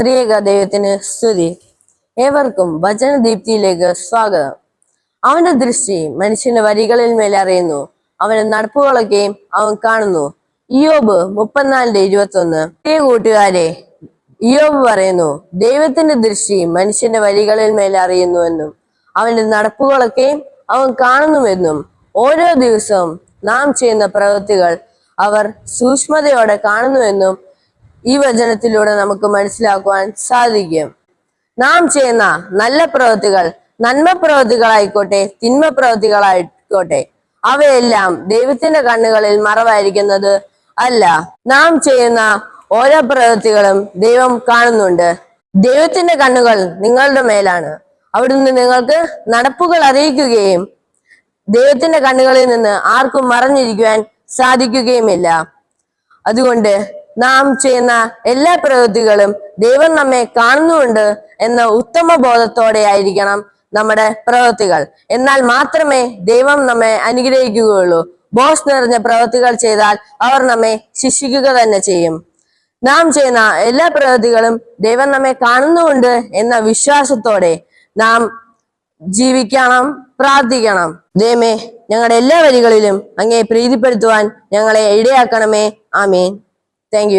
ത്രിയേക ദൈവത്തിന് സ്തുതി. ഏവർക്കും വചനദീപ്തിയിലേക്ക് സ്വാഗതം. അവന്റെ ദൃഷ്ടി മനുഷ്യന്റെ വരികളിൽ മേൽ അറിയുന്നു. അവന്റെ നടപ്പുകളൊക്കെയും അവൻ കാണുന്നു. ഇയോബ് മുപ്പത്തിനാലിന്റെ ഇരുപത്തി ഒന്ന് പ്രിയ കൂട്ടുകാരെ ഇയോബ് പറയുന്നു ദൈവത്തിന്റെ ദൃഷ്ടി മനുഷ്യന്റെ വരികളിൽ മേൽ അറിയുന്നുവെന്നും അവന്റെ നടപ്പുകളൊക്കെയും അവൻ കാണുന്നുവെന്നും ഓരോ ദിവസവും നാം ചെയ്യുന്ന പ്രവൃത്തികൾ അവർ സൂക്ഷ്മതയോടെ കാണുന്നുവെന്നും ഈ വചനത്തിലൂടെ നമുക്ക് മനസ്സിലാക്കുവാൻ സാധിക്കും. നാം ചെയ്യുന്ന നല്ല പ്രവൃത്തികൾ നന്മ പ്രവൃത്തികളായിക്കോട്ടെ തിന്മ പ്രവൃത്തികളായിക്കോട്ടെ അവയെല്ലാം ദൈവത്തിന്റെ കണ്ണുകളിൽ മറവായിരിക്കുന്നത് അല്ല. നാം ചെയ്യുന്ന ഓരോ പ്രവൃത്തികളും ദൈവം കാണുന്നുണ്ട്. ദൈവത്തിന്റെ കണ്ണുകൾ നിങ്ങളുടെ മേലാണ്. അവിടുന്ന് നിങ്ങൾക്ക് നടപ്പുകൾ അറിയിക്കുകയും ദൈവത്തിന്റെ കണ്ണുകളിൽ നിന്ന് ആർക്കും മറഞ്ഞിരിക്കുവാൻ സാധിക്കുകയുമില്ല. അതുകൊണ്ട് നാം ചെയ്യുന്ന എല്ലാ പ്രവൃത്തികളും ദൈവം നമ്മെ കാണുന്നുണ്ട് എന്ന ഉത്തമ ബോധത്തോടെ ആയിരിക്കണം നമ്മുടെ പ്രവൃത്തികൾ. എന്നാൽ മാത്രമേ ദൈവം നമ്മെ അനുഗ്രഹിക്കുകയുള്ളൂ. ബോസ് നിറഞ്ഞ പ്രവൃത്തികൾ ചെയ്താൽ അവർ നമ്മെ ശിക്ഷിക്കുക തന്നെ ചെയ്യും. നാം ചെയ്യുന്ന എല്ലാ പ്രവൃത്തികളും ദൈവം നമ്മെ കാണുന്നുണ്ട് എന്ന വിശ്വാസത്തോടെ നാം ജീവിക്കണം പ്രാർത്ഥിക്കണം. ദേമേ ഞങ്ങളുടെ എല്ലാ വരികളിലും അങ്ങേ പ്രീതിപ്പെടുത്തുവാൻ ഞങ്ങളെ ഇടയാക്കണമേ. ആമേൻ. താങ്ക്